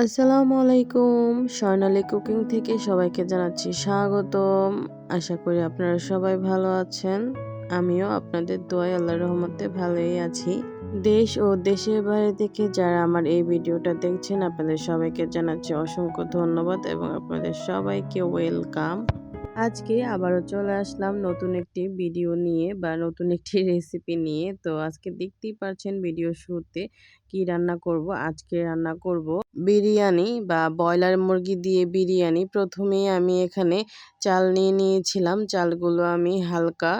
আসসালামু আলাইকুম। স্বর্ণালী কুকিং থেকে সবাইকে জানাচ্ছি স্বাগতম। আশা করি আপনারা সবাই ভালো আছেন। আমিও আপনাদের দোয়াই আল্লাহ রহমতে ভালোই আছি। দেশ ও দেশের বাইরে থেকে যারা আমার এই ভিডিওটা দেখছেন, আপনাদের সবাইকে জানাচ্ছি অসংখ্য ধন্যবাদ এবং আপনাদের সবাইকে ওয়েলকাম। আজকে আবারও চলে আসলাম নতুন একটি ভিডিও নিয়ে বা নতুন একটি রেসিপি নিয়ে। তো আজকে দেখতেই পারছেন ভিডিও শুরুতে কি রান্না করব, আজকে রান্না করব বিরিয়ানি বা ব্রয়লার মুরগি দিয়ে বিরিয়ানি। প্রথমেই আমি এখানে চাল নিয়ে নিয়েছিলাম, চালগুলো আমি হালকা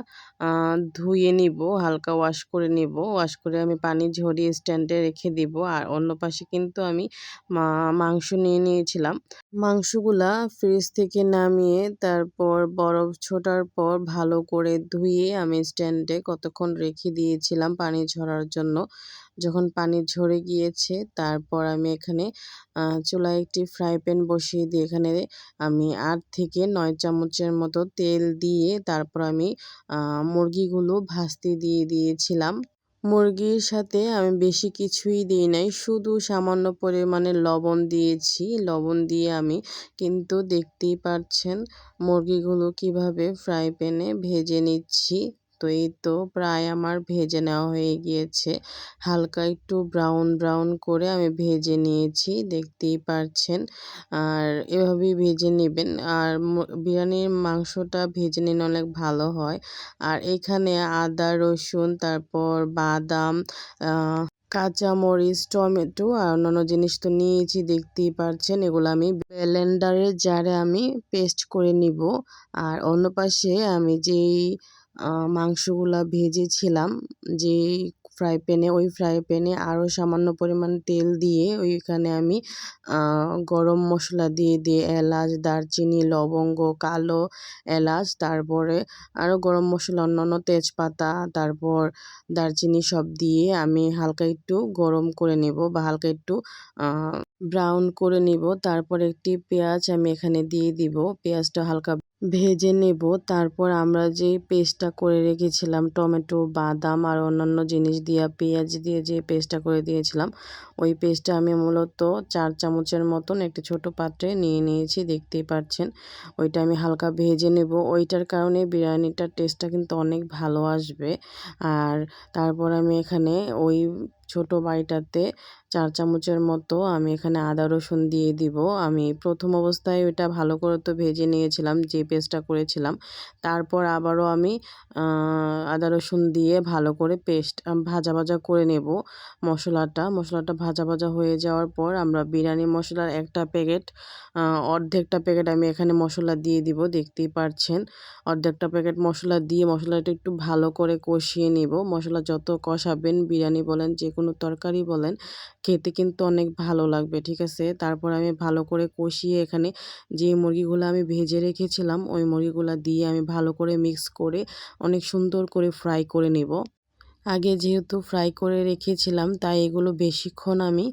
ধুয়ে নিব, হালকা ওয়াশ করে নিব। ওয়াশ করে আমি পানি ঝরিয়ে স্ট্যান্ডে রেখে দিব। আর অন্য পাশে কিন্তু আমি মাংস নিয়ে নিয়েছিলাম। মাংসগুলা ফ্রিজ থেকে নামিয়ে তারপর বরফ ছোটার পর ভালো করে ধুয়ে আমি স্ট্যান্ডে কতক্ষণ রেখে দিয়েছিলাম পানি ঝরার জন্য। যখন পানি ঝরে গিয়েছে, তারপর আমি এখানে চুলায় একটি ফ্রাই প্যান বসিয়ে দিয়ে এখানে আমি আট থেকে নয় চামচের মতো তেল দিয়ে তারপর আমি মুরগিগুলো ভাজতে দিয়ে দিয়েছিলাম। মুরগির সাথে আমি বেশি কিছুই দিই নাই, শুধু সামান্য পরিমাণে লবণ দিয়েছি। লবণ দিয়ে আমি কিন্তু দেখতেই পাচ্ছেন মুরগিগুলো কীভাবে ফ্রাই প্যানে ভেজে নিচ্ছি। তো এই তো প্রায় আমার ভেজে নেওয়া হয়ে গিয়েছে। হালকা একটু ব্রাউন ব্রাউন করে আমি ভেজে নিয়েছি, দেখতেই পারছেন। আর এভাবেই ভেজে নেবেন। আর বিরিয়ানির মাংসটা ভেজে নিলে অনেক ভালো হয়। আর এখানে আদা, রসুন, তারপর বাদাম কাঁচামরিচ, টমেটো আর অন্যান্য জিনিস তো নিয়েছি, দেখতেই পারছেন। এগুলো আমি ব্লেন্ডারের জারে আমি পেস্ট করে নিব। আর অন্য পাশে আমি যেই মাংসগুলা ভেজেছিলাম যে ফ্রাই প্যানে ওই ফ্রাই প্যানে আরও সামান্য পরিমাণ তেল দিয়ে ওইখানে আমি গরম মশলা দিয়ে দিয়ে এলাচ, দারচিনি, লবঙ্গ, কালো এলাচ, তারপরে আরও গরম মশলা, অন্যান্য তেজপাতা, তারপর দারচিনি সব দিয়ে আমি হালকা একটু গরম করে নেব বা হালকা একটু ব্রাউন করে নিব। তারপর একটি পেঁয়াজ আমি এখানে দিয়ে দিব। পেঁয়াজটা হালকা ভেজে নেব। তারপর আমরা যে পেস্টটা করে রেখেছিলাম, টমেটো, বাদাম আর অন্যান্য জিনিস দিয়া, পেঁয়াজ দিয়ে যে পেস্টটা করে দিয়েছিলাম, ওই পেস্টটা আমি মূলত চার চামচের মতন একটি ছোট পাত্রে নিয়ে নিয়েছি, দেখতেই পাচ্ছেন। ওইটা আমি হালকা ভেজে নেব। ওইটার কারণে বিরিয়ানিটার টেস্টটা কিন্তু অনেক ভালো আসবে। আর তারপর আমি এখানে ওই ছোট বাড়িটাতে চার চামচের মতো আমি এখানে আদা রসুন দিয়ে দিব। আমি প্রথম অবস্থায় ওইটা ভালো করে তো ভেজে নিয়েছিলাম, যে পেস্টটা করেছিলাম। তারপর আবারও আমি আদা রসুন দিয়ে ভালো করে পেস্ট ভাজা ভাজা করে নেব মশলাটা। মশলাটা ভাজা ভাজা হয়ে যাওয়ার পর আমরা বিরিয়ানি মশলার একটা প্যাকেট অর্ধেকটা প্যাকেট আমি এখানে মশলা দিয়ে দিব, দেখতেই পারছেন। অর্ধেকটা প্যাকেট মশলা দিয়ে মশলাটা একটু ভালো করে কষিয়ে নিব। মশলা যত কষাবেন, বিরিয়ানি বলেন যে কোনো তরকারি বলেন, খেতে কিন্তু অনেক ভালো লাগবে, ঠিক আছে? তারপর আমি ভালো করে কষিয়ে এখানে যে মুরগিগুলো আমি ভেজে রেখেছিলাম, ওই মুরগিগুলো দিয়ে আমি ভালো করে মিক্স করে অনেক সুন্দর করে ফ্রাই করে নেব। আগে যেহেতু ফ্রাই করে রেখেছিলাম, তাই এগুলো বেশিক্ষণ আমি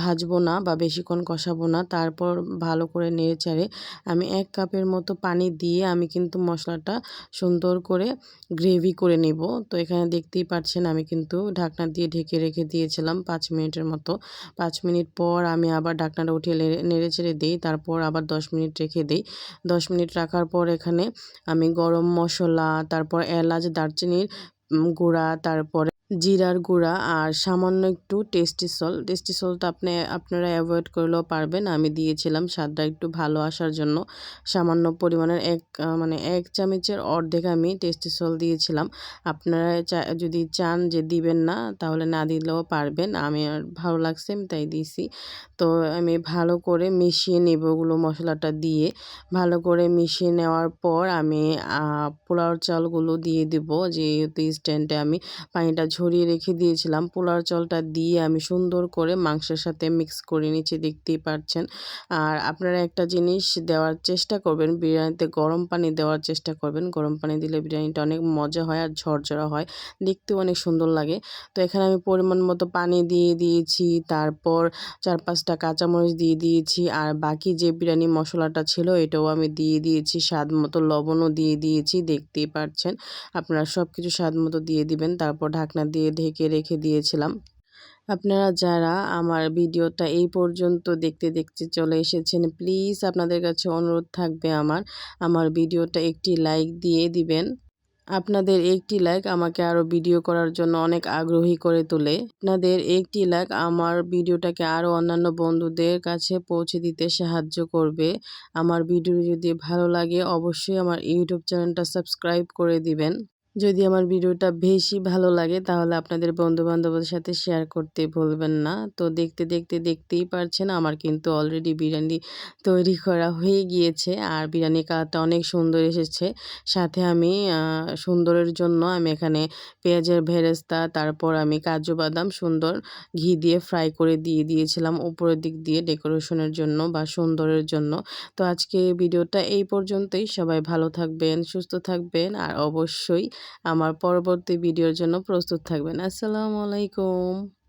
ভাজবো না বা বেশিক্ষণ কষাবো না। তারপর ভালো করে নেড়ে চাড়ে আমি এক কাপের মতো পানি দিয়ে আমি কিন্তু মশলাটা সুন্দর করে গ্রেভি করে নেব। তো এখানে দেখতেই পাচ্ছেন আমি কিন্তু ঢাকনা দিয়ে ঢেকে রেখে দিয়েছিলাম পাঁচ মিনিটের মতো। পাঁচ মিনিট পর আমি আবার ঢাকনাটা উঠিয়ে নেড়েচেড়ে দিই, তারপর আবার দশ মিনিট রেখে দিই। দশ মিনিট রাখার পর এখানে আমি গরম মশলা, তারপর এলাচ, দারচিনির গুঁড়া তারপরে জিরার গুঁড়া আর সামান্য একটু টেস্টি সল টেস্টি সলটা আপনি, আপনারা অ্যাভয়েড করলেও পারবেন। আমি দিয়েছিলাম, স্বাদটা একটু ভালো আসার জন্য। সামান্য পরিমাণের এক মানে এক চামচের অর্ধেক আমি টেস্টি সল দিয়েছিলাম। আপনারা যদি চান যে দিবেন না, তাহলে না দিলেও পারবেন। আমি আর ভালো লাগছে, আমি তাই দিয়েছি তো আমি ভালো করে মিশিয়ে নেব ওগুলো মশলাটা দিয়ে। ভালো করে মিশিয়ে নেওয়ার পর আমি পোলাও চালগুলো দিয়ে দেবো। যেহেতু স্ট্যান্ডে আমি পানিটা ঝরিয়ে রেখে দিয়েছিলাম। পোলার চালটা দিয়ে আমি সুন্দর করে মাংসের সাথে মিক্স করে নিচ্ছি, দেখতেই পাচ্ছেন। আর আপনারা একটা জিনিস দেওয়ার চেষ্টা করবেন, বিরিয়ানিতে গরম পানি দেওয়ার চেষ্টা করবেন। গরম পানি দিলে বিরিয়ানিটা অনেক মজা হয় আর ঝরঝরা হয়, দেখতেও অনেক সুন্দর লাগে। তো এখানে আমি পরিমাণ মতো পানি দিয়ে দিয়েছি, তারপর চার পাঁচটা কাঁচামরিচ দিয়ে দিয়েছি আর বাকি যে বিরিয়ানি মশলাটা ছিল এটাও আমি দিয়ে দিয়েছি। স্বাদ মতো লবণও দিয়ে দিয়েছি, দেখতেই পাচ্ছেন। আপনারা সব কিছু স্বাদ মতো দিয়ে দিবেন, তারপর ঢাকনা দিয়ে ঢেকে রেখে দিয়েছিলাম। আপনারা যারা আমার ভিডিওটা এই পর্যন্ত দেখতে দেখতে চলে এসেছেন, প্লিজ আপনাদের কাছে অনুরোধ থাকবে আমার আমার ভিডিওটা একটি লাইক দিয়ে দিবেন। আপনাদের একটি লাইক আমাকে আরও ভিডিও করার জন্য অনেক আগ্রহী করে তোলে। আপনাদের একটি লাইক আমার ভিডিওটাকে আরও অন্যান্য বন্ধুদের কাছে পৌঁছে দিতে সাহায্য করবে। আমার ভিডিও যদি ভালো লাগে, অবশ্যই আমার ইউটিউব চ্যানেলটা সাবস্ক্রাইব করে দিবেন। যদি আমার ভিডিওটা বেশি ভালো লাগে, তাহলে আপনাদের বন্ধু বান্ধবদের সাথে শেয়ার করতে ভুলবেন না। তো দেখতে দেখতে, দেখতেই পারছেন, আমার কিন্তু অলরেডি বিরিয়ানি তৈরি করা হয়ে গিয়েছে। আর বিরিয়ানি কালারটা অনেক সুন্দর এসেছে। সাথে আমি সুন্দরের জন্য আমি এখানে পেঁয়াজের ভেরেস্তা, তারপর আমি কাজু বাদাম, সুন্দর ঘি দিয়ে ফ্রাই করে দিয়ে দিয়েছিলাম উপরের দিক দিয়ে ডেকোরেশনের জন্য বা সুন্দরের জন্য। তো আজকে ভিডিওটা এই পর্যন্তই। সবাই ভালো থাকবেন, সুস্থ থাকবেন, আর অবশ্যই আমার পরবর্তী ভিডিওর জন্য প্রস্তুত থাকবেন। আসসালামু আলাইকুম।